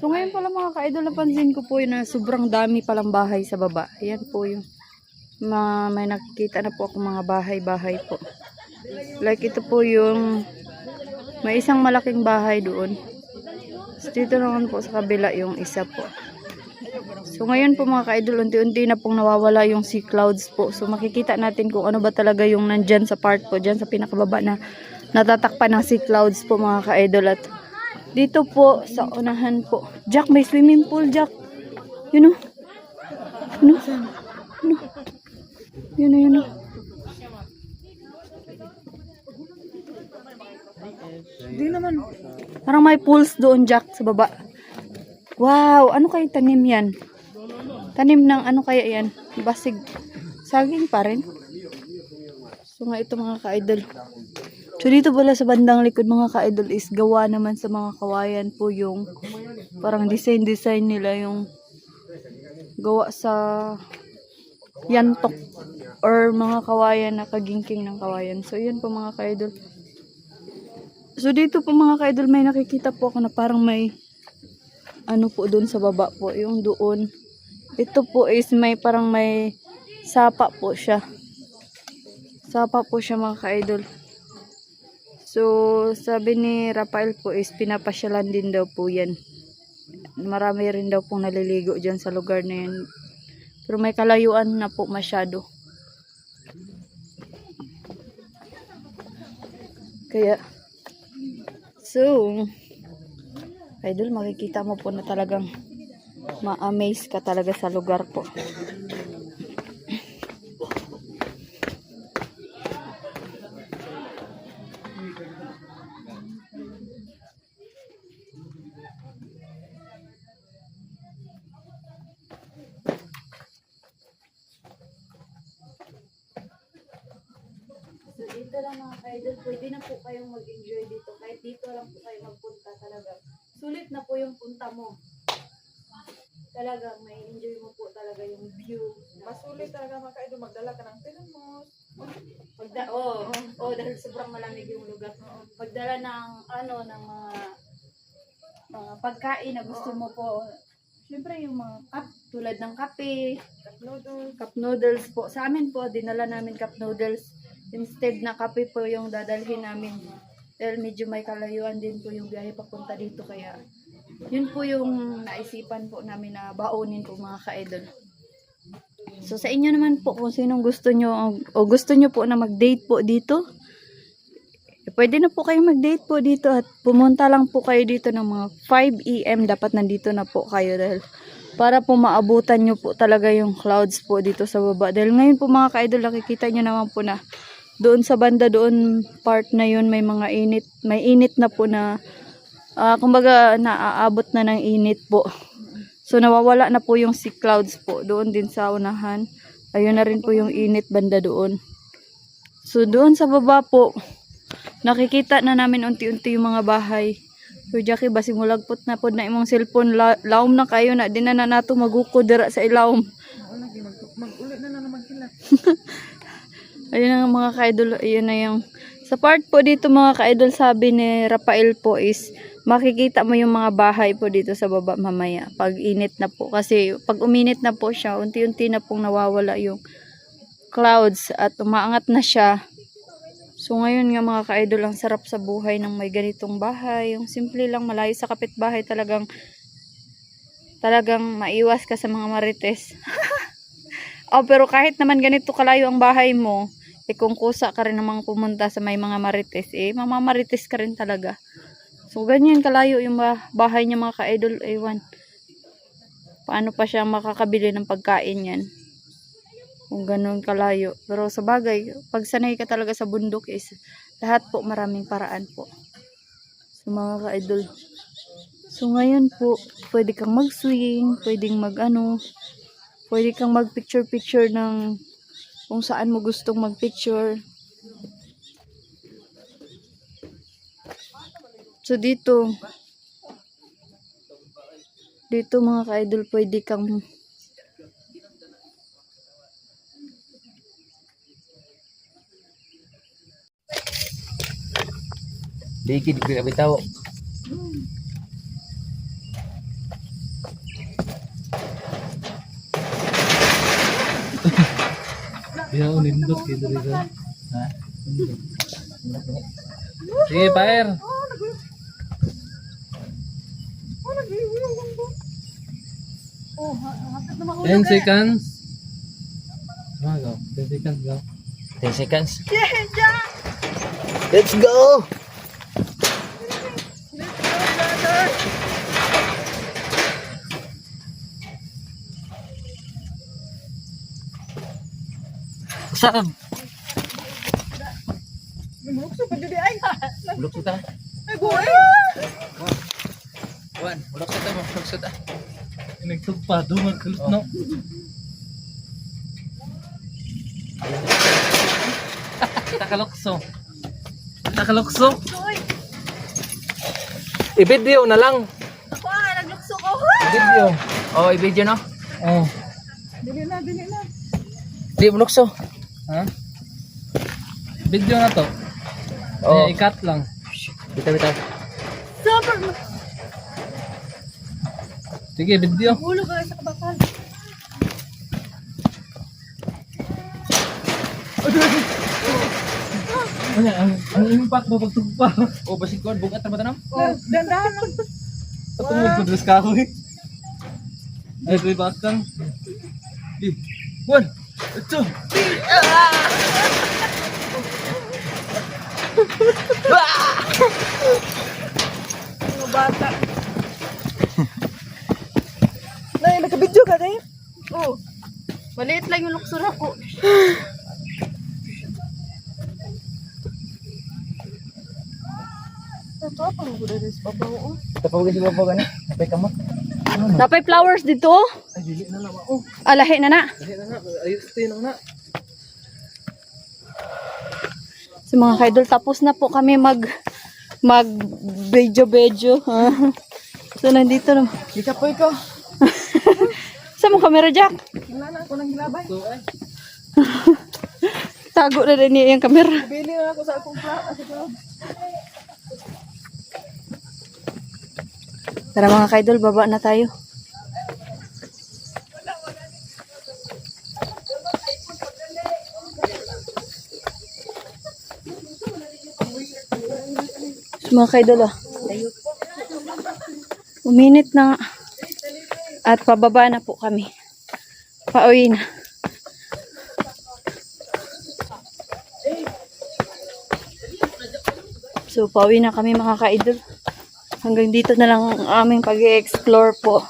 So ngayon pala mga ka-idol, napansin ko po yun na sobrang dami palang bahay sa baba. Ayan po yung ma may nakikita na po ako mga bahay-bahay po. Like ito po yung may isang malaking bahay doon. So, dito naman po sa kabila yung isa po. So ngayon po mga ka-idol, unti-unti na pong nawawala yung sea clouds po. So makikita natin kung ano ba talaga yung nandyan sa part po, dyan sa pinakababa na natatakpan ng sea clouds po mga ka-idol. At dito po sa unahan po. Jack, may swimming pool, Jack. Yun o. Yun o. Yun o. Yun o, yun o. Hindi naman. Parang may pools doon, Jack, sa baba. Wow, ano kaya tanim yan? Tanim ng ano kaya yan? Basig. Saging pa rin. So nga ito mga ka-idol. So dito pala sa bandang likod mga ka-idol is gawa naman sa mga kawayan po yung parang design-design nila yung gawa sa yantok or mga kawayan na kagingking ng kawayan. So yun po mga ka-idol. So dito po mga ka-idol may nakikita po ako na parang may ano po doon sa baba po, yung doon. Ito po is may parang may sapa po siya. Sapa po siya mga ka-idol. So sabi ni Rafael po is pinapasyalan din daw po yan. Marami rin daw pong naliligo dyan sa lugar na yan. Pero may kalayuan na po masyado. Kaya So, idol, makikita mo po na talagang ma-amaze ka talaga sa lugar po. Dito lang mga idol, pwede na po kayong mag-enjoy dito. Kahit dito lang po kayo magpunta talaga. Sulit na po yung punta mo. Talaga, may enjoy mo po talaga yung view. Masulit talaga mga kaidol. Magdala ka ng tinamos. Pagda oh, oh, dahil sobrang malamig yung lugar. Pagdala ng ano ng mga mga pagkain na gusto mo po. Siyempre yung mga cup tulad ng kape, Noodles. cup noodles po. Sa amin po, dinala namin cup noodles. Instead na kape po yung dadalhin namin. Dahil medyo may kalayuan din po yung biyahe papunta dito. Kaya yun po yung naisipan po namin na baunin po mga ka-idol. So sa inyo naman po kung sinong gusto nyo o gusto nyo po na mag-date po dito. eh, Pwede na po kayo mag-date po dito at pumunta lang po kayo dito ng mga 5 AM dapat nandito na po kayo dahil para po maabutan nyo po talaga yung clouds po dito sa baba. Dahil ngayon po mga ka-idol nakikita nyo naman po na doon sa banda doon part na yun may mga init, may init na po na ah, kumbaga naaabot na ng init po. So nawawala na po yung sea clouds po doon din sa unahan. Ayun na rin po yung init banda doon. So doon sa baba po nakikita na namin unti-unti yung mga bahay. So Jackie basig mulagpot na pod na imong cellphone La laom na kayo na di na na nato maguko dira sa ilawom. Mag-ulit na na naman sila. Ayun ang mga ka-idol, ayun na yung sa part po dito mga ka-idol sabi ni Rafael po is makikita mo yung mga bahay po dito sa baba mamaya pag init na po. Kasi pag uminit na po siya unti-unti na pong nawawala yung clouds at umaangat na siya. So ngayon nga mga ka-idol ang sarap sa buhay ng may ganitong bahay. Yung simple lang malayo sa kapitbahay talagang talagang maiwas ka sa mga marites. Oh pero kahit naman ganito kalayo ang bahay mo eh kung kusa ka rin namang pumunta sa may mga marites, eh mamamarites ka rin talaga. So ganyan kalayo yung ba- bahay niya mga ka-idol, ewan. Paano pa siya makakabili ng pagkain yan? Kung ganun kalayo. Pero sa bagay, pag sanay ka talaga sa bundok is lahat po maraming paraan po. So mga ka-idol. So ngayon po, pwede kang mag-swing, pwedeng mag-ano, pwede kang mag-picture-picture ng kung saan mo gustong mag-picture. So dito, dito mga ka-idol, pwede kang Bigid ko bitaw. Dia unindot kay diri sa. Ha? Sige, paer. Oh. 10 seconds. Ah, go. 10 seconds, go. 10 seconds. Yeah, yeah. Let's go! Saan? Lumulukso pa dyan ay. Bulok kita. Ay, boy. Wan, bulok kita mo. Bulok kita. Nagtugpa, dungan kulit no. Takalokso. Takalokso. I-video na lang. Nga, naglukso ko. I-video. Oh, i-video no? Oh. Dili na, dili na. Di bulokso. Ha? Video na to. Oh. Oh. i-cut lang. Bitaw, bitaw. Super. Sige, video. Hulog ka sa kabakal. Ano, ang, ang impact mo pag tugpa. Oh, basig ko. Bugat na ba tanong? Oh, dandahan lang. Patungod ko dress ka ako eh. Ay, may bakang. Eh, one, two. Mga bata. Nay, nagka-video ka, Nay? Oh. Maliit lang yung luksura ko. Ito, apa mo gusto rin sa babaw. Tapawagin si Babaw gani. Napay kamot. Napay flowers dito. Ay, dili na naman. Oh, Alahi na na. Ayos tayo na na. So mga kaidol, tapos na po kami mag mag video video. so nandito na. Di ka po ikaw. Sa mo camera jack? Wala na ako nang gilabay. So, ay. Tago na rin niya yung camera. Bili na ako sa akong cloud. Tara mga kaidol, baba na tayo. Mga kaidol. Uminit na nga. At pababa na po kami. Pauwi na. So, pauwi na kami mga kaidol. Hanggang dito na lang ang aming pag-explore po.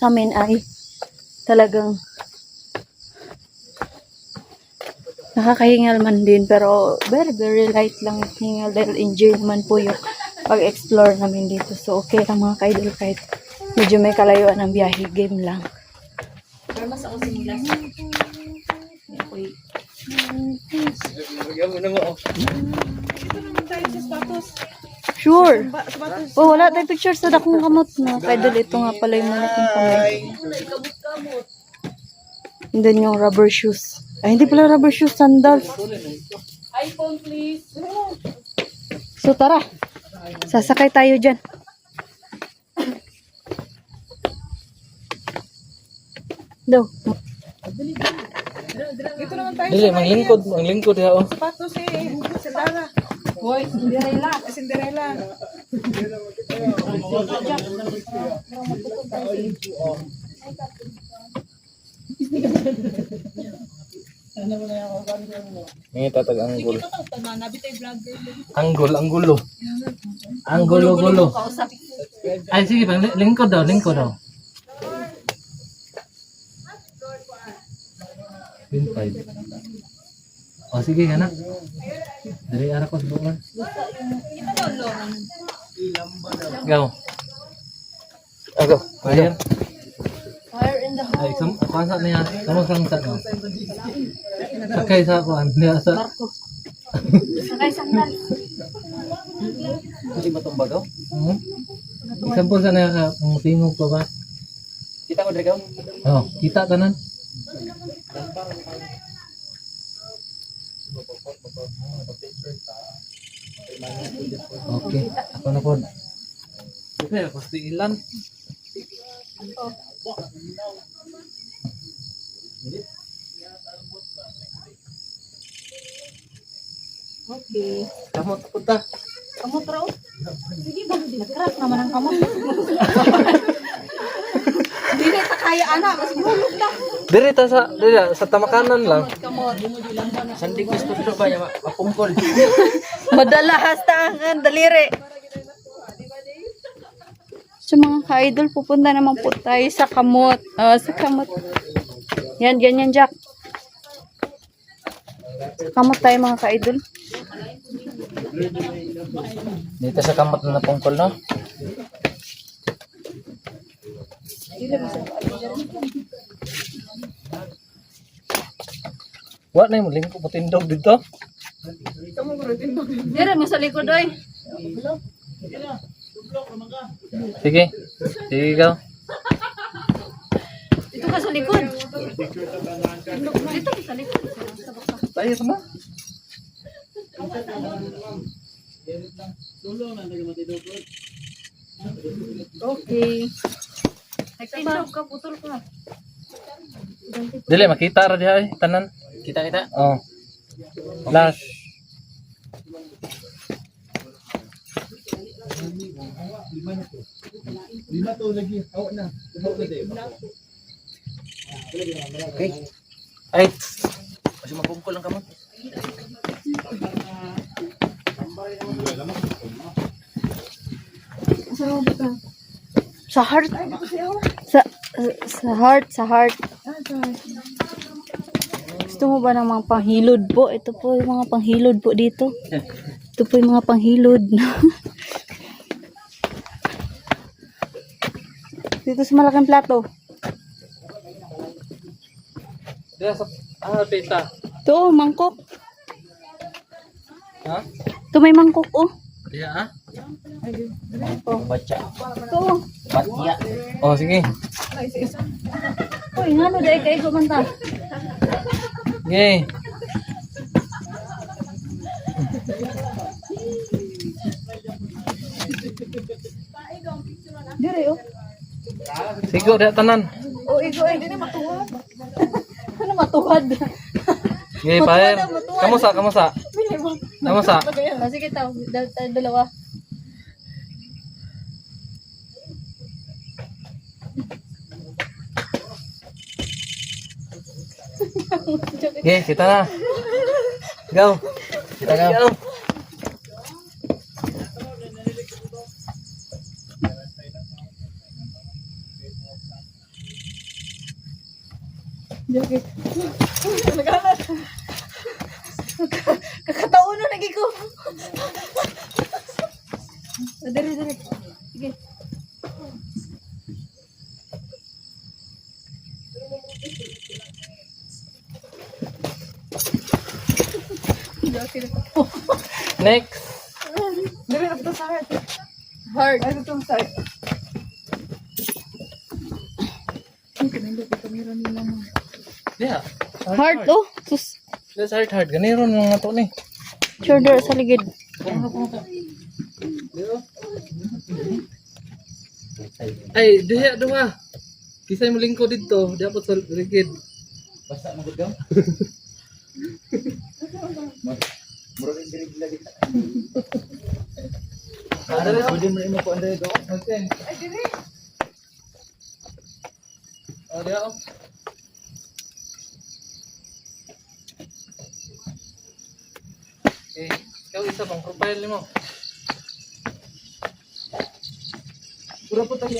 Sa amin ay talagang nakakahingal man din pero very very light lang hingal dahil enjoy naman po yung pag-explore namin dito. So okay lang mga kaidol kahit medyo may kalayuan ng biyahe game lang. Naman tayo sa sapatos. Sure! Oh, wala tayong picture sa dakong kamot na. Kaidol, ito nga pala yung malaking kamay. And then yung rubber shoes. Ay, hindi pala rubber shoes, sandals. iPhone, please. So, tara. Sasakay tayo dyan. Daw. Dito naman tayo Dili, manglingkod. Manglingkod ya, oh. sapatos eh. Sandara. Boy, Cinderella. Cinderella. Ngayon tatag anggol. Anggol, anggulo. Anggulo, gulo. Ay, sige, pang lingkod daw, lingkod daw. Pin 5. Oh, sige, kana. Dari arah ko sa buwan. Go. Ako. Ayan. Fire in the Ay, sam kuan sa niya. Samo sang sa no. Sakay sa kuan niya sa Sakay sandal. Hindi ba itong bagaw? Hmm? Example sa niya ka kung tingog pa ba? Kita ko dari Oh, kita tanan. Okay, ako na po. Okay, pasti ilan. Okay. Kamot punta. Kamot raw? Sige ba? Nag-crack naman ang kamot. Hindi na kaya anak. Mas mahulog na. Diri ta sa diri sa tamakanan lang. Kamot. Sandig gusto ba yung mapungkol? Madala hasta ang daliri. So mga ka-idol, pupunta naman po tayo sa kamot. Ah, sa kamot. Yan, ganyan, Jack. Sa kamot tayo mga ka-idol. Dito sa kamot na napungkol, no? Wa na mo lingko patindog dito. Dira mo sa likod, oy. Sige. Sige ikaw. Dito ka sa likod. Dito ka sa likod. Tayo sama. Okay. Nagtindog ka, putol ka. Dili makita ra diha eh tanan. Kita kita. Oh. Last. Okay. Ay. Kasi mapungkol ang kamot. Sa heart. Sa, sa heart, sa heart. Gusto mo ba ng mga panghilod po? Ito po yung mga panghilod po dito. Ito po yung mga panghilod. dito sa malaking plato. Diha sa ah tita. Ito, oh, mangkok. Ha? Ito may mangkok, oh. Diha ah. Baca. Ito, oh. Batya. Oh sige. Uy, ano dahil kayo kumanta? Sige. Dire, oh. Sigo diha tanan. Oh, igo, eh. Hindi matuwad. ano matuwad? Sige, paher. Kamusta, kamusta? Kamusta? Ah, sige, tayo dalawa. Sige, kita na. Go. Kita ka. Kakataon na lagi ko. Ah, Dire, dire. Sige. Next. Dire, ito sa heart. Heart. Ano itong sa Diha. Heart, oh. Sus. Sa heart heart. Ganiro na nga to ni. Shoulder sa ligid. Ay, diha duha. Kisay mo lingko dito. Po sa rigid. Basta mo gud Murag diri lagi. Ada pwede mo imo ko andre do. Ay, diri. Oh, Okay, ikaw isa pang profile mo. Pura po tayo.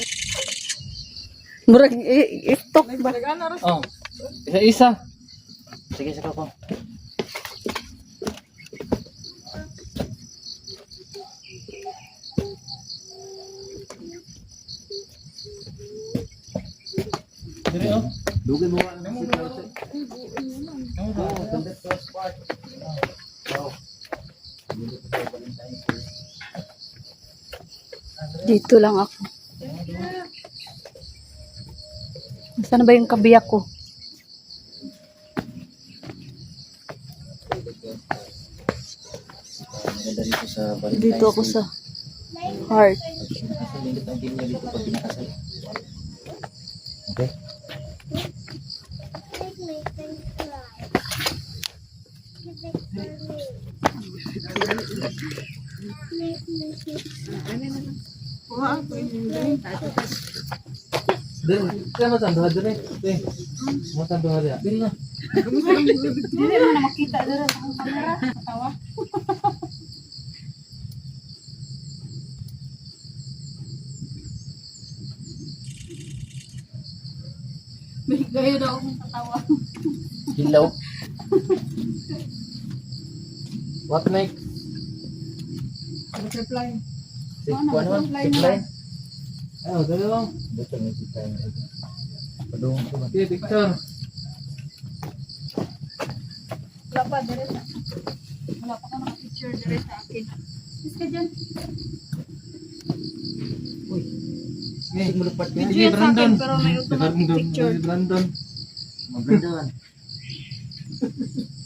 Murag, i- i-stock ba? Oh. Isa isa. Sige sa ko. Diri oh. Dugay mo wa. Dito lang ako. Saan ba yung kabiyak ko? Dito ako sa heart. Kasi lingkot ang game niya dito pag pinakasal. Okay. Din, kaya matando ha dire. Eh. Matando ha dire. Dili na. Dili mo na makita dira sa kamera. Tawa. May gayo daw akong katawa. Hilaw. What make? Reply. Ano, butterfly Six na. line? Ayo, dali lang. Dito may six line. Padung ko ba? Okay, picture. Wala pa dira sa wala pa ka naka-picture dira sa akin. Is ka dyan? Okay, Mulupat Video Sige, yan sa akin Brandon. pero may Si automatic Brandon. picture. Si Brandon. Maganda.